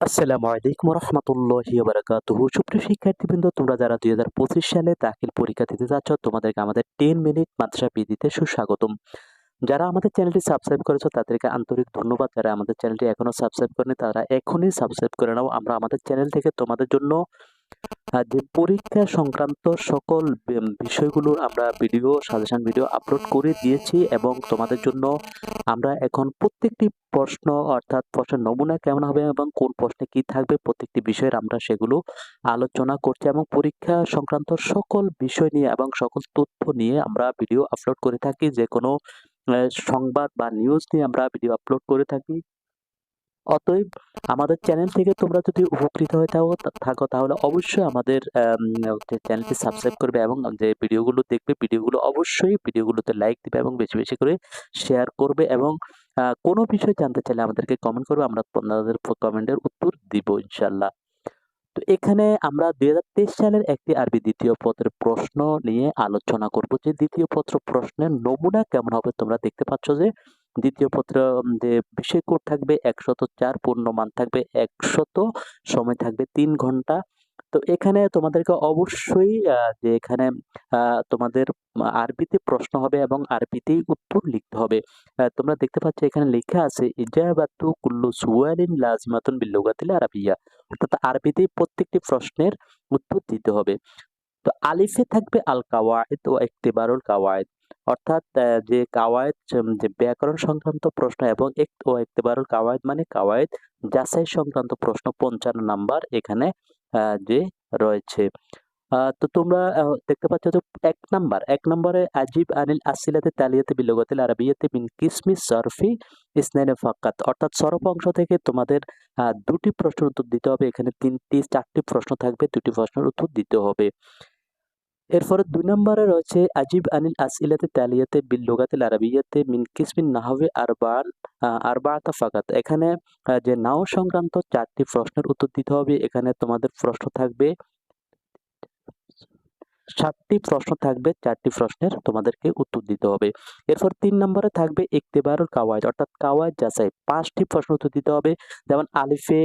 আসসালামু আলাইকুম রহমতুল্লাহি বারাকাতুহু সুপ্রিয় শিক্ষার্থীবৃন্দ, তোমরা যারা দুই হাজার পঁচিশ সালে দাখিল পরীক্ষা দিতে যাচ্ছ, তোমাদেরকে আমাদের টেন মিনিট মাদ্রাসা বিধিতে সুস্বাগতম। যারা আমাদের চ্যানেলটি সাবস্ক্রাইব করেছ, তাদেরকে আন্তরিক ধন্যবাদ। যারা আমাদের চ্যানেলটি এখনও সাবস্ক্রাইব করেনি তারা এখনই সাবস্ক্রাইব করে নাও। আমরা আমাদের চ্যানেল থেকে তোমাদের জন্য যে পরীক্ষা সংক্রান্ত সকল উম, বিষয়গুলোর আমরা ভিডিও সাজেশন ভিডিও আপলোড করে দিয়েছি এবং তোমাদের জন্য আমরা এখন প্রত্যেকটি প্রশ্ন অর্থাৎ প্রশ্নের নমুনা কেমন হবে এবং কোন প্রশ্নে কি থাকবে প্রত্যেকটি বিষয়ের আমরা সেগুলো আলোচনা করছি এবং পরীক্ষা সংক্রান্ত সকল বিষয় নিয়ে এবং সকল তথ্য নিয়ে আমরা ভিডিও আপলোড করে থাকি। যে কোনো সংবাদ বা নিউজ নিয়ে আমরা ভিডিও আপলোড করে থাকি। অতএব আমাদের চ্যানেল থেকে তোমরা যদি উপকৃত হয়ে থাকো থাকো, তাহলে অবশ্যই আমাদের চ্যানেলটি সাবস্ক্রাইব করবে এবং যে ভিডিওগুলো দেখবে, ভিডিওগুলো অবশ্যই ভিডিওগুলোতে লাইক দিবে এবং বেশি বেশি করে শেয়ার করবে এবং কোনো বিষয় জানতে চাইলে আমাদেরকে কমেন্ট করবে, আমরা আপনাদের কমেন্টের উত্তর দিব ইনশাল্লাহ তো এখানে আমরা দুই হাজার তেইশ সালের একটি আরবি দ্বিতীয় পত্রের প্রশ্ন নিয়ে আলোচনা করব। যে দ্বিতীয় পত্র প্রশ্নের নমুনা কেমন হবে তোমরা দেখতে পাচ্ছ যে দ্বিতীয় পত্র বিষয় কোড থাকবে একশত চার, পূর্ণমান থাকবে একশত, সময় থাকবে তিন ঘণ্টা। তো এখানে তোমাদেরকে অবশ্যই যে এখানে তোমাদের আরবিতে প্রশ্ন হবে এবং আরবিতেই উত্তর লিখতে হবে। তোমরা দেখতে পাচ্ছ এখানে লেখা আছে, ইজাবাতু কুল্লু সুয়ালিন লাজিমাতুন বিল লুগাতিল আরাবিয়া। অর্থাৎ আরবিতেই প্রত্যেকটি প্রশ্নের উত্তর দিতে হবে। তো আলিফে থাকবে আল কাওয়ায়েদ ও ইকতিবারুল কাওয়ায়েদ অর্থাৎ যে কাওয়ায়েদ যে ব্যাকরণ সংক্রান্ত প্রশ্ন এবং এক- ও ইকতিবারুল কাওয়ায়েদ মানে কাওয়ায়েদ যাচাই সংক্রান্ত প্রশ্ন পঞ্চান্ন নাম্বার এখানে যে রয়েছে। তো তোমরা দেখতে পাচ্ছ যে এক নাম্বার, এক নম্বরে আজিব আনিল আসিলাতে তালিয়াতে বিলোগাতিল আরবিয়াতে বিন কিসমিস সরফি ইসনাইনে ফাকাত অর্থাৎ সরফ অংশ থেকে তোমাদের দুটি প্রশ্নের উত্তর দিতে হবে। এখানে তিনটি, চারটি প্রশ্ন থাকবে, দুটি প্রশ্নের উত্তর দিতে হবে। এরপরে দুই নম্বরে রয়েছে আজিব আনিল আসিলাতে তালিয়াতে বিল লুগাতিল আরবিয়াতে মিন কিসমিন নাহবে আরবান আহ, আরবাআতা ফাকাত। এখানে যে নাও সংক্রান্ত চারটি প্রশ্নের উত্তর দিতে হবে। এখানে তোমাদের প্রশ্ন থাকবে সাতটি প্রশ্ন থাকবে চারটি প্রশ্নের তোমাদেরকে উত্তর দিতে হবে। এরপর তিন নম্বরে থাকবে ইকতেবারুল কাওয়াইদ অর্থাৎ কাওয়াইদ যাচাই। পাঁচটি প্রশ্ন উত্তর দিতে হবে যেমন আলিফে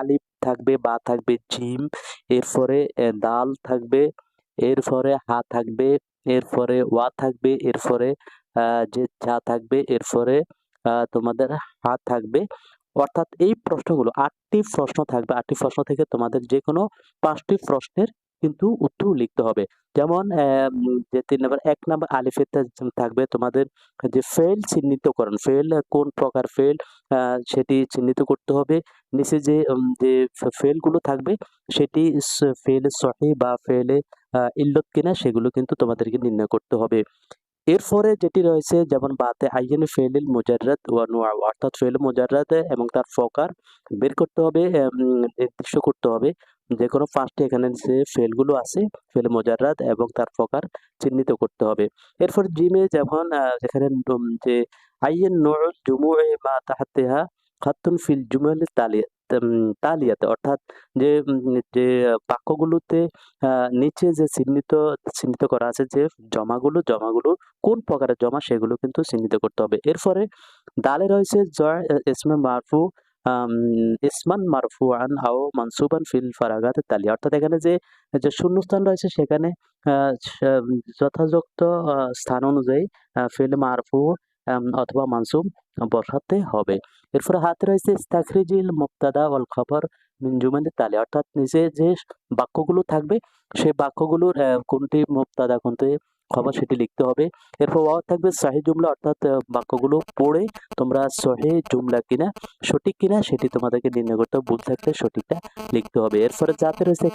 আলিফ থাকবে বা থাকবে জিম। এরপরে দাল থাকবে এরপরে হা থাকবে, এরপরে ওয়া থাকবে, এরপরে যে যা থাকবে, এরপরে তোমাদের হা থাকবে। অর্থাৎ এই প্রশ্নগুলো আটটি প্রশ্ন থাকবে। আটটি প্রশ্ন থেকে তোমাদের যে কোনো পাঁচটি প্রশ্নের কিন্তু উত্তর লিখতে হবে। যেমন যে তিন নম্বর, এক নম্বর আলিফে থাকবে তোমাদের যে ফেল চিহ্নিতকরণ ফেল কোন প্রকার ফেল সেটি চিহ্নিত করতে হবে। নিচে যে যে ফেলগুলো থাকবে, সেটি ফেল সহি বা ফেলে ইল্লত কিনা সেগুলো কিন্তু তোমাদেরকে নির্ণয় করতে হবে। এরপরে যেটি রয়েছে যেমন বাতে আইয়ান ফেলিল মুজাররাদ ওয়া নুআ অর্থাৎ ফেল মুজাররাদ এবং তার ফকার বের করতে হবে নির্দিষ্ট করতে হবে। যে কোনো পাঁচটি এখানে যে ফেলগুলো আছে ফেল মুজাররাদ এবং তার ফকার চিহ্নিত করতে হবে। এরপর জিমে যেমন উম, যে আইয়ান নুউল জুমুএ মা তাহাতিহা খাতুন ফিল জুমুল তালিয়া তালিয়াতে, অর্থাৎ যে যে বাক্যগুলোতে নিচে যে চিহ্নিত চিহ্নিত করা আছে যে জমাগুলো জমাগুলো কোন প্রকারের জমা সেগুলো কিন্তু চিহ্নিত করতে হবে। এরপরে দালে রয়েছে জয় ইসমে মারফু ইসমান মারফুআন আও মানসুবান ফিল ফারাগাত তালি অর্থাৎ এখানে যে যে শূন্যস্থান রয়েছে সেখানে যথাযথ স্থান অনুযায়ী ফিল মারফু অথবা মানসুব বসাতে হবে। এরপরে হাতে রয়েছে ইস্তাখরিজিল মুক্তাদা ওয়াল খবর মিন জুমালি তালি। অর্থাৎ নিচে যে বাক্যগুলো থাকবে, সেই বাক্যগুলোর কোনটি মুক্তাদা কোনটি খবর সেটি লিখতে হবে। এরপর ওয়াও থাকবে শাহি জুমলা, অর্থাৎ বাক্যগুলো পড়ে তোমরা সহি জুমলা কিনা, সঠিক কিনা সেটি তোমাদেরকে নির্ণয় করতে হবে। ভুল থাকলে সঠিকটা লিখতে হবে। এরপরে যাতে রয়েছে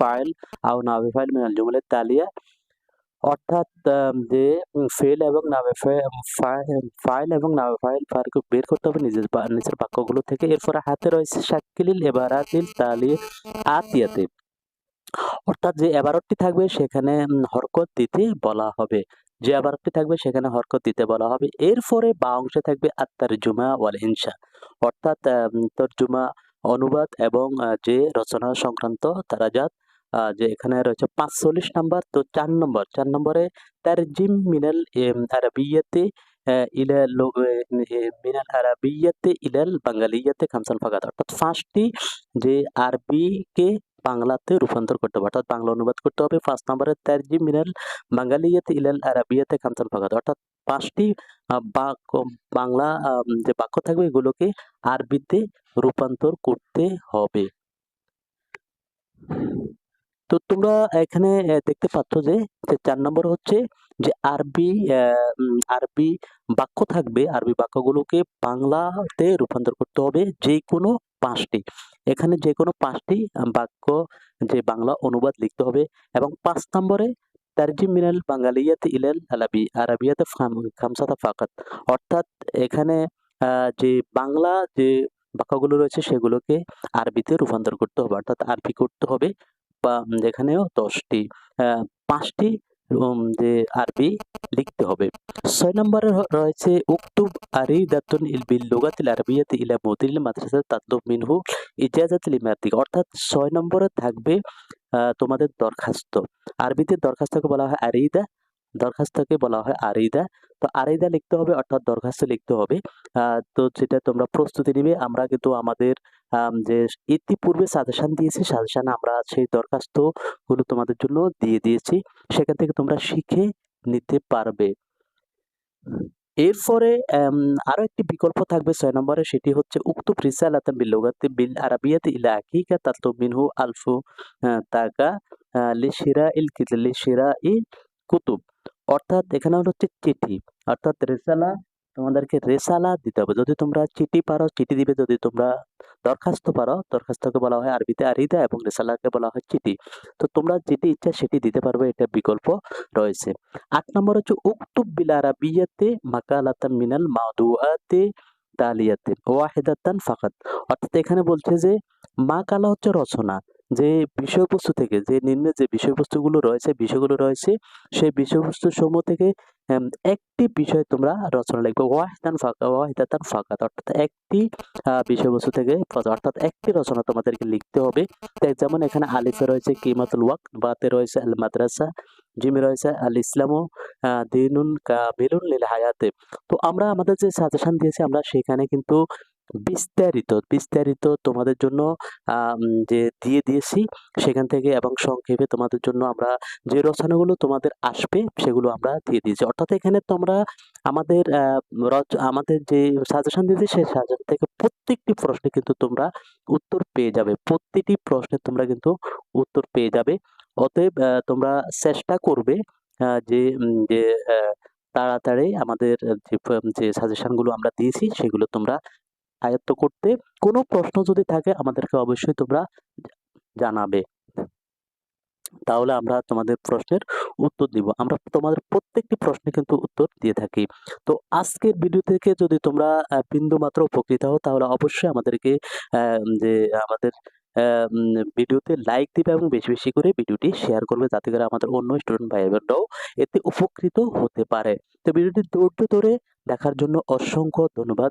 ফাইল, আও নাবি ফাইল মিনাল জুমলা তালিয়া। অর্থাৎ যে ফেল এবং নাবে ফাইল এবং নাবে ফাইল বের করতে হবে নিজের নিচের বাক্যগুলো থেকে। এরপরে হাতে রয়েছে শাকিলিল এবারাতিল তালি আতিয়াতে অর্থাৎ যে এবারতটি থাকবে সেখানে হরকত দিতে বলা হবে। যে এবারতটি থাকবে সেখানে হরকত দিতে বলা হবে। এরপরে বা অংশে থাকবে আত্মার জুমা ওয়াল ইনসা। অর্থাৎ আম, তর্জুমা অনুবাদ এবং যে রচনা সংক্রান্ত তারাজাত আহ, যে এখানে রয়েছে পাঁচচল্লিশ নাম্বার, তো চার নম্বর, চার নম্বরে তার জিম মিনাল আরবিয়াতে ইলা মিনাল আরাবিয়াতে ইলাল বাঙ্গালিয়াতে খামসান ফাকাত অর্থাৎ পাঁচটি যে আরবিকে বাংলাতে রূপান্তর করতে হবে, অর্থাৎ বাংলা অনুবাদ করতে হবে ফার্স্ট নম্বরে তারজি মিনাল বাঙ্গালিয়াতে ইলাল আরাবিয়াতে খামসান ফাকাত অর্থাৎ পাঁচটি বাংলা যে বাক্য থাকবে এগুলোকে আরবিতে রূপান্তর করতে হবে। তো তোমরা এখানে দেখতে পাচ্ছ যে চার নম্বর হচ্ছে যে আরবি আরবি বাক্য থাকবে। আরবি বাক্যগুলোকে বাংলাতে রূপান্তর করতে হবে যে কোনো পাঁচটি। এখানে যে কোনো পাঁচটি বাক্য, যে বাংলা অনুবাদ লিখতে হবে এবং পাঁচ নম্বরে তারজিম মিনাল বাঙালিয়াতে আলাবি, আরাবিয়াতে খামসাতা ফাকাত। অর্থাৎ এখানে যে বাংলা যে বাক্যগুলো রয়েছে সেগুলোকে আরবিতে রূপান্তর করতে হবে। অর্থাৎ আরবি করতে হবে বা যেখানেও দশটি পাঁচটি যে আরবি লিখতে হবে। ছয় নম্বরে রয়েছে, উক্তুব আরি দাতুন ইলবিল লুগাতিল আরবিয়াতে ইলা মদিল মাদ্রাসা তাতলুব মিনহু ইজাজাতিল ইমারতিক অর্থাৎ ছয় নম্বরে থাকবে তোমাদের দরখাস্ত। আরবিতে দরখাস্তকে বলা হয় আরিদা দরখাস্তকে বলা হয় আরিদা। তো আরিদা লিখতে হবে অর্থাৎ দরখাস্ত লিখতে হবে। তো যেটা তোমরা প্রস্তুতি নিবে। আমরা কিন্তু আমাদের যে ইতিপূর্বে সাজেশন দিয়েছি সাজেশন আমরা সেই দরখাস্তগুলো তোমাদের জন্য দিয়ে দিয়েছি। সেখান থেকে তোমরা শিখে নিতে পারবে। এরপরে আম, আরও একটি বিকল্প থাকবে ছয় নম্বরে। সেটি হচ্ছে উক্ত রিসালাতান বিল লুগাতি বিল আরাবিয়াতি ইলা হাকিকা তাতলু মিনহু আলফু তাকা লিশিরা ইল লিশিরা ই কুতুব। অর্থাৎ এখানে হচ্ছে চিঠি। অর্থাৎ রেসালা, তোমাদেরকে রেসালা দিতে হবে। যদি তোমরা চিঠি পারো, চিঠি দিবে যদি তোমরা দরখাস্ত পারো, দরখাস্তকে বলা হয় আরবিতে আরিদা এবং রেসালাকে বলা হয় চিঠি। তো তোমরা যেটি ইচ্ছা সেটি দিতে পারবে, এটা বিকল্প রয়েছে। আট নম্বর হচ্ছে, উক্তুব বিল আরাবিয়াতে মাকালাতাম মিনাল মাদুয়াতে তালিয়াতে ওয়াহিদাতান ফাকাত। অর্থাৎ এখানে বলছে যে, মাকালা হচ্ছে রচনা। যে বিষয়বস্তু থেকে, যে নিম্নে যে বিষয়বস্তুগুলো রয়েছে, বিষয়গুলো রয়েছে, সেই বিষয়বস্তু সমূহ থেকে একটি বিষয় তোমরা রচনা লিখবে। ওয়াহিদান ফাঁকা ফাকাত, অর্থাৎ একটি বিষয়বস্তু থেকে অর্থাৎ একটি রচনা তোমাদেরকে লিখতে হবে। তাই যেমন এখানে আলিফে রয়েছে কিমাতুল ওয়াক বাতে রয়েছে আল মাদ্রাসা, জিমে রয়েছে আল ইসলামও দিনুন কামিলুন লিল হায়াতে। তো আমরা আমাদের যে সাজেশন দিয়েছি, আমরা সেখানে কিন্তু বিস্তারিত বিস্তারিত তোমাদের জন্য যে দিয়ে দিয়েছি, সেখান থেকে এবং সংক্ষেপে তোমাদের জন্য আমরা যে রচনাগুলো তোমাদের আসবে, সেগুলো আমরা দিয়ে দিয়েছি। অর্থাৎ এখানে তোমরা আমাদের আমাদের যে সাজেশন দিয়েছি, সেই সাজেশন থেকে প্রত্যেকটি প্রশ্নে কিন্তু তোমরা উত্তর পেয়ে যাবে। প্রতিটি প্রশ্নে তোমরা কিন্তু উত্তর পেয়ে যাবে। অতএব তোমরা চেষ্টা করবে যে যে তাড়াতাড়ি আমাদের যে সাজেশনগুলো আমরা দিয়েছি, সেগুলো তোমরা আয়ত্ত করতে কোনো প্রশ্ন যদি থাকে আমাদেরকে অবশ্যই তোমরা জানাবে। তাহলে আমরা তোমাদের প্রশ্নের উত্তর দিব। আমরা তোমাদের প্রত্যেকটি প্রশ্নে কিন্তু উত্তর দিয়ে থাকি। তো আজকের ভিডিও থেকে যদি তোমরা বিন্দু মাত্র উপকৃত হও, তাহলে অবশ্যই আমাদেরকে যে আমাদের ভিডিওতে লাইক দিবে এবং বেশি বেশি করে ভিডিওটি শেয়ার করবে যাতে করে আমাদের অন্য স্টুডেন্ট ভাই বোনরাও এতে উপকৃত হতে পারে। তো ভিডিওটি ধৈর্য ধরে দেখার জন্য অসংখ্য ধন্যবাদ।